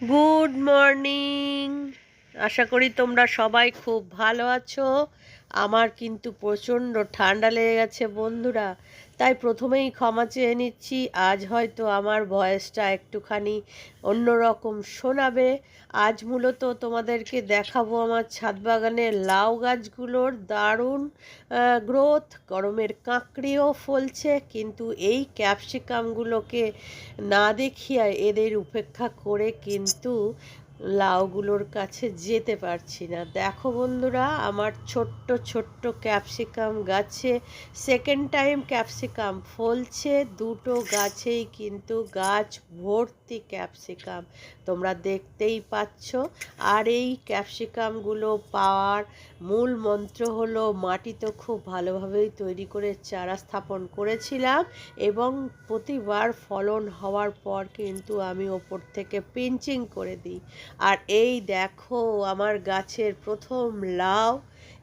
Good morning আশা করি তোমরা সবাই খুব ভালো আছো। আমার কিন্তু প্রচণ্ড ঠান্ডা লেগে গেছে বন্ধুরা। তাই প্রথমেই ক্ষমা চেয়ে নিচ্ছি। আজ হয়তো আমার ভয়েসটা একটুখানি অন্যরকম শোনাবে। আজ মূলত তোমাদেরকে দেখাবো আমার ছাদ বাগানের লাউ গাছগুলোর দারুণ গ্রোথ। গরমের কাঁকড়িও ফলছে, কিন্তু এই ক্যাপসিকামগুলোকে না দেখিয়ে এদের উপেক্ষা করে কিন্তু লাউগুলোর কাছে যেতে পারছি না। দেখো বন্ধুরা, আমার ছোট্ট ছোট্ট ক্যাপসিকাম গাছে সেকেন্ড টাইম ক্যাপসিকাম ফলছে। দুটো গাছেই কিন্তু গাছ ভর্তি। ক্যাপসিকাম। তোমরা দেখতেই পাচ্ছ। আর এই ক্যাপসিকামগুলো পাওয়ার মূল মন্ত্র হলো, মাটি তো খুব ভালোভাবেই তৈরি করে চারা স্থাপন করেছিলাম এবং প্রতিবার ফলন হওয়ার পর কিন্তু আমি ওপর থেকে পিঞ্চিং করে দিই। আর এই দেখো, আমার গাছের প্রথম লাউ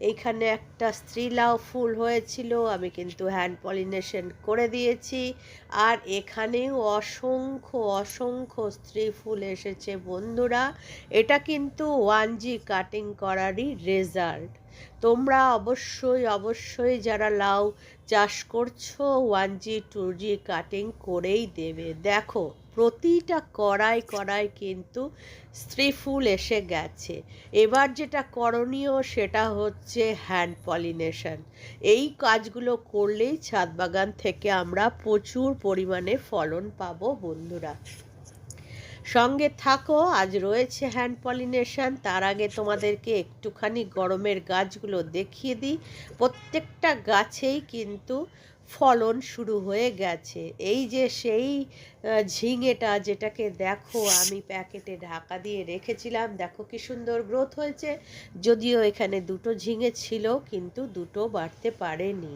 এইখানে একটা স্ত্রী লাউ ফুল হয়েছিল, আমি কিন্তু হ্যান্ড পলিনেশন করে দিয়েছি। আর এখানেও অসংখ্য অসংখ্য স্ত্রী ফুল এসেছে বন্ধুরা। এটা কিন্তু ওয়ান জি কাটিং করারই রেজাল্ট তোমরা অবশ্যই অবশ্যই যারা লাউ চাষ করছ one G two G cutting করেই দেবে। দেখো প্রতিটা কড়াই কড়াই কিন্তু স্ত্রী ফুল এসে গেছে। এবার যেটা করণীয় সেটা হচ্ছে হ্যান্ড পলিনেশন এই কাজগুলো করলেই ছাদ বাগান থেকে আমরা প্রচুর পরিমাণে ফলন পাবো, বন্ধুরা। সঙ্গে থাকো, আজ রয়েছে হ্যান্ড পলিনেশন তার আগে তোমাদেরকে একটুখানি গরমের গাছগুলো দেখিয়ে দিই। প্রত্যেকটা গাছেই কিন্তু ফলন শুরু হয়ে গেছে। এই যে সেই ঝিঙেটা যেটাকে দেখো আমি প্যাকেটে ঢাকা দিয়ে রেখেছিলাম, দেখো কি সুন্দর গ্রোথ হয়েছে। যদিও এখানে দুটো ঝিঙে ছিল, কিন্তু দুটো বাড়তে পারেনি।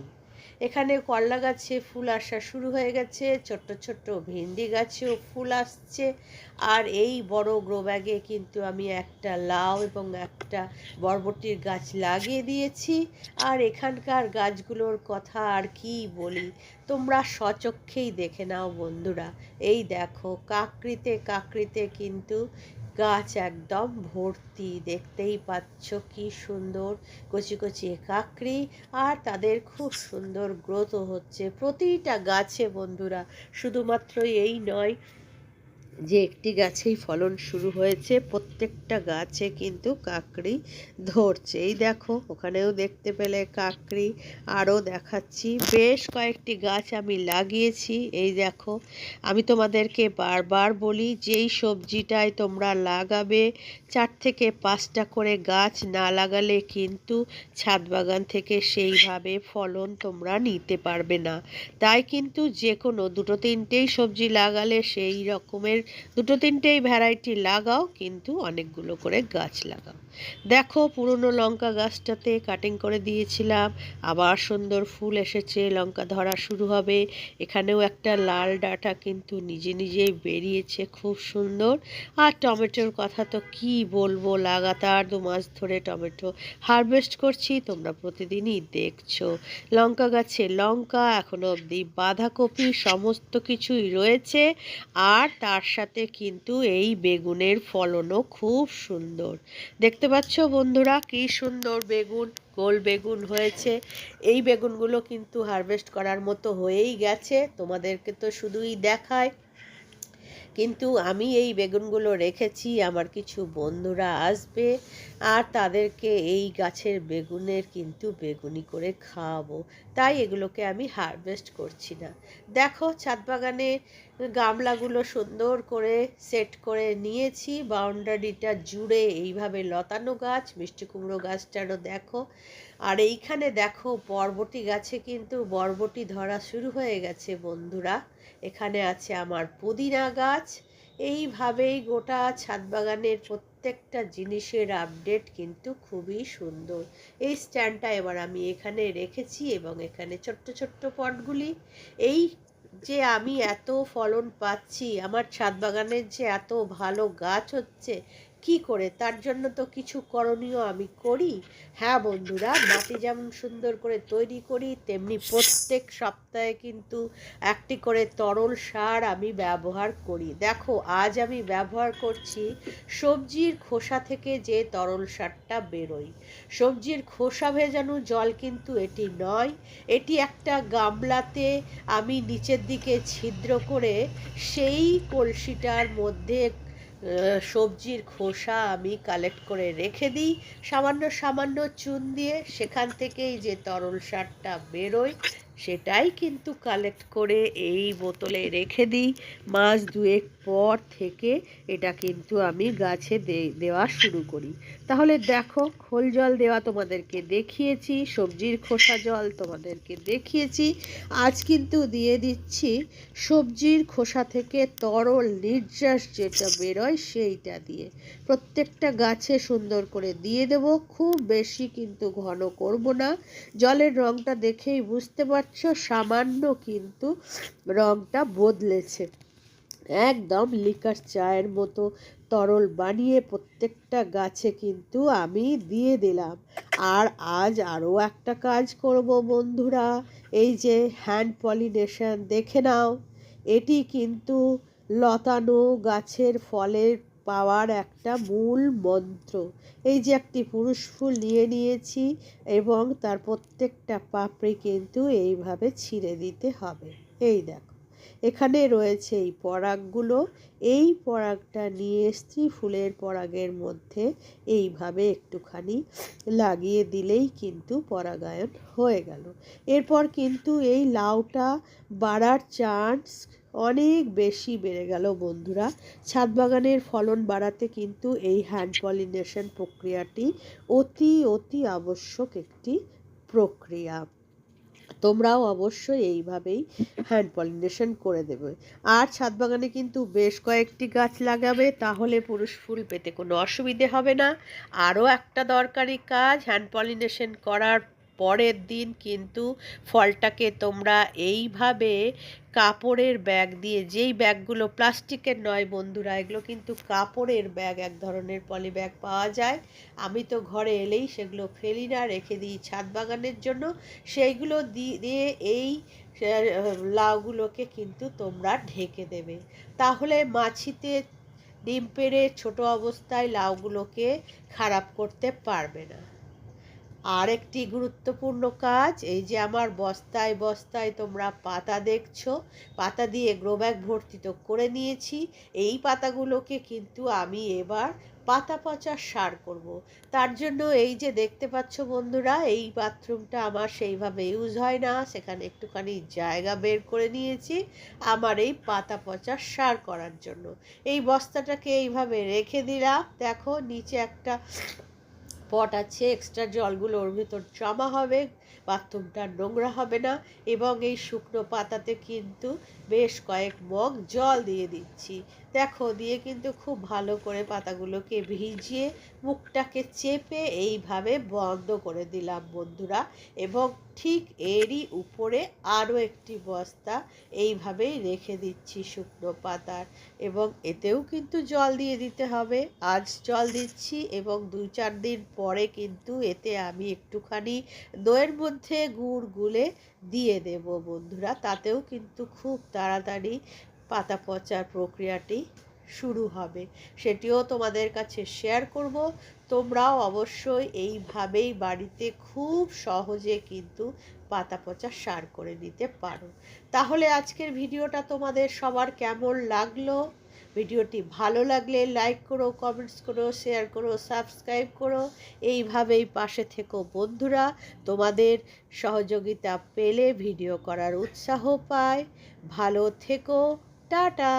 এখানে করলা গাছে ফুল আসা শুরু হয়ে গেছে, ছোট্ট ছোট্ট ভেন্ডি গাছেও ফুল আসছে, আর এই বড় গ্রো ব্যাগে কিন্তু আমি একটা লাউ এবং একটা বরবটির গাছ লাগিয়ে দিয়েছি। আর এখানকার গাছগুলোর কথা আর কি বলি, তোমরা সচক্ষেই দেখে নাও বন্ধুরা। এই দেখো কাকরিতে কাকরিতে কিন্তু গাছ একদম ভর্তি, দেখতেই পাচ্ছ কি সুন্দর। কচি কচি কাকড়ি আর তাদের খুব সুন্দর গ্রোথও হচ্ছে প্রতিটা গাছে বন্ধুরা। শুধুমাত্র এই নয় যে একটি গাছেই ফলন শুরু হয়েছে, প্রত্যেকটা গাছে কিন্তু কাকড়ি ধরছে। এই দেখো, ওখানেও দেখতে পেলে কাকড়ি। আরও দেখাচ্ছি, বেশ কয়েকটি গাছ আমি লাগিয়েছি। এই দেখো, আমি তোমাদেরকে বারবার বলি, যেই সবজিটায় তোমরা লাগাবে, চার থেকে পাঁচটা করে গাছ না লাগালে কিন্তু ছাদ বাগান থেকে সেইভাবে ফলন তোমরা নিতে পারবে না। তাই কিন্তু যে কোনো দুটো তিনটেই সবজি লাগালে সেই রকমের দুটো তিনটেই ভ্যারাইটি লাগাও কিন্তু অনেকগুলো করে গাছ লাগাও। দেখো, পুরনো লঙ্কা গাছটাতে কাটিং করে দিয়েছিলাম। আবার সুন্দর ফুল এসেছে, লঙ্কা ধরা শুরু হবে। এখানেও একটা লাল ডাটা কিন্তু নিজে নিজেই বেরিয়েছে, খুব সুন্দর। আর টমেটোর কথা তো কি বলব, লাগাতার দু মাস ধরে টমেটো হারভেস্ট করছি, তোমরা প্রতিদিনই দেখছ। লঙ্কা গাছে লঙ্কা, এখনও অবধি বাঁধাকপি, সমস্ত কিছুই রয়েছে। আর তার সাথে কিন্তু এই বেগুনের ফলনও খুব সুন্দর। দেখতে পাচ্ছ বন্ধুরা, কি সুন্দর বেগুন, গোল বেগুন হয়েছে। এই বেগুনগুলো কিন্তু হারভেস্ট করার মতো হয়েই গেছে। তোমাদেরকে তো শুধুই দেখায়। কিন্তু আমি এই বেগুনগুলো রেখেছি, আমার কিছু বন্ধুরা আসবে, আর তাদেরকে এই গাছের বেগুনের কিন্তু বেগুনি করে খাওয়াবো। তাই এগুলোকে আমি হারভেস্ট করছি না। দেখো ছাদ বাগানে গামলাগুলো সুন্দর করে সেট করে নিয়েছি, বাউন্ডারিটা জুড়ে এইভাবে লতানো গাছ, মিষ্টি কুমড়ো গাছটারও দেখো। আর এইখানে দেখো, বরবটি গাছে কিন্তু বরবটি ধরা শুরু হয়ে গেছে বন্ধুরা। এখানে আছে আমার পুদিনা গাছ। এইভাবেই গোটা ছাদ বাগানের প্রত্যেকটা জিনিসের আপডেট কিন্তু খুবই সুন্দর। এই স্ট্যান্ডটা এবার আমি এখানে রেখেছি এবং এখানে ছোট্ট ছোট্ট পটগুলি। এই যে আমি এত ফলন পাচ্ছি, আমার ছাদ বাগানের যে এত ভালো গাছ হচ্ছে কি করে? তার জন্য তো কিছু করণীয় আমি করি। হ্যাঁ বন্ধুরা, মাটি যেমন সুন্দর করে তৈরি করি, তেমনি প্রত্যেক সপ্তাহে কিন্তু একটি করে তরল সার আমি ব্যবহার করি। দেখো, আজ আমি ব্যবহার করছি সবজির খোসা থেকে যে তরল সারটা বেরোয়। সবজির খোসা ভেজানো জল কিন্তু এটি নয়। এটি একটা গামলাতে আমি নিচের দিকে ছিদ্র করে সেই কলসিটার মধ্যে সবজির খোসা আমি কালেক্ট করে রেখে দিই। সামান্য সামান্য চুন দিয়ে সেখান থেকেই যে তরল সারটা বেরোয়, সেটাই কিন্তু কালেক্ট করে এই বোতলে রেখে দিই। মাস দুয়েক পর থেকে এটা কিন্তু আমি গাছে দেওয়া শুরু করি। তাহলে দেখো, খোল জল দেওয়া তোমাদেরকে দেখিয়েছি, সবজির খোসা জল তোমাদেরকে দেখিয়েছি। আজ কিন্তু দিয়ে দিচ্ছি সবজির খোসা থেকে তরল নির্যাস যেটা বেরোয় সেইটা দিয়ে। প্রত্যেকটা গাছে সুন্দর করে দিয়ে দেব, খুব বেশি কিন্তু ঘন করব না। জলের রঙটা দেখেই বুঝতে পারছ, সামান্য কিন্তু রঙটা বদলেছে। একদম লিকার চায়ের মতো তরল বানিয়ে প্রত্যেকটা গাছে কিন্তু আমি দিয়ে দিলাম। আর আজ আরও একটা কাজ করব বন্ধুরা, এই যে হ্যান্ড পলিনেশন দেখে নাও। এটি কিন্তু লতানো গাছের ফলের পাওয়ার একটা মূল মন্ত্র। এই যে একটি পুরুষ ফুল নিয়ে নিয়েছি এবং তার প্রত্যেকটা পাপড়ি কিন্তু এইভাবে ছিঁড়ে দিতে হবে। এই দেখো। এখানে রয়েছে এই পরাগগুলো। এই পরাগটা নিয়ে স্ত্রী ফুলের পরাগের মধ্যে। এইভাবে একটুখানি লাগিয়ে দিলেই কিন্তু পরাগায়ন হয়ে গেল। এরপর কিন্তু এই লাউটা বাড়ার চান্স অনেক বেশি বেড়ে গেল বন্ধুরা। ছাদ বাগানের ফলন বাড়াতে কিন্তু এই হ্যান্ড পলিনেশন প্রক্রিয়াটি অতি অতি আবশ্যক একটি প্রক্রিয়া। তোমরাও অবশ্যই এইভাবেই হ্যান্ড পলিনেশন করে দেবে। আর ছাদ বাগানে কিন্তু বেশ কয়েকটি গাছ লাগাবে, তাহলে পুরুষ ফুল পেতে কোনো অসুবিধে হবে না। আরও একটা দরকারি কাজ হ্যান্ড পলিনেশন করার পরের দিন কিন্তু ফলটাকে তোমরা এইভাবে কাপড়ের ব্যাগ দিয়ে, যেই ব্যাগগুলো প্লাস্টিকের নয় বন্ধুরা, এগুলো কিন্তু কাপড়ের ব্যাগ, এক ধরনের পলি ব্যাগ পাওয়া যায়। আমি তো ঘরে এলেই সেগুলো ফেলি না, রেখে দিই ছাদ বাগানের জন্য। সেইগুলো দিয়ে এই লাউগুলোকে কিন্তু তোমরা ঢেকে দেবে। তাহলে মাছিতে ডিম পেড়ে ছোটো অবস্থায় লাউগুলোকে খারাপ করতে পারবে না। আরেকটি গুরুত্বপূর্ণ কাজ, এই যে আমার বস্তায় বস্তায় তোমরা পাতা দেখছ, পাতা দিয়ে গ্রো ব্যাগ ভর্তি তো করে নিয়েছি, এই পাতাগুলোকে কিন্তু আমি এবার পাতা পচা সার করব। তার জন্য এই যে দেখতে পাচ্ছ বন্ধুরা, এই বাথরুমটা আমার সেইভাবে ইউজ হয় না, সেখানে একটুখানি জায়গা বের করে নিয়েছি আমার এই পাতা পচা সার করার জন্য এই বস্তাটাকে এইভাবে রেখে দিলাম, দেখো নিচে একটা পট আছে এক্সট্রা জলগুলো ওর ভিতর জমা হবে, বাথরুমটা নোংরা হবে না এবং এই শুকনো পাতাতে কিন্তু বেশ কয়েক মগ জল দিয়ে দিচ্ছি। দেখো, দিয়ে কিন্তু খুব ভালো করে পাতাগুলোকে ভিজিয়ে মুখটাকে চেপে এইভাবে বন্ধ করে দিলাম বন্ধুরা এবং ঠিক এরই উপরে আরও একটি বস্তা এইভাবেই রেখে দিচ্ছি শুকনো পাতার এবং এতেও কিন্তু জল দিয়ে দিতে হবে। আজ জল দিচ্ছি এবং দুই চার দিন পরে কিন্তু এতে আমি একটুখানি দইয়ের মধ্যে গুড় গুলে দিয়ে দেব বন্ধুরা। তাতেও কিন্তু খুব তাড়াতাড়ি পাতা পচার প্রক্রিয়াটি শুরু হবে। সেটিও তোমাদের কাছে শেয়ার করব। তোমরাও অবশ্যই এইভাবেই বাড়িতে খুব সহজে কিন্তু পাতা পচা সার করে নিতে পারো। তাহলে আজকের ভিডিওটা তোমাদের সবার কেমন লাগল? ভিডিওটি ভালো লাগলে লাইক করো কমেন্টস করো শেয়ার করো সাবস্ক্রাইব করো। এইভাবেই পাশে থেকো বন্ধুরা। তোমাদের সহযোগিতা পেলে ভিডিও করার উৎসাহ পায়। ভালো থেকো, টাটা!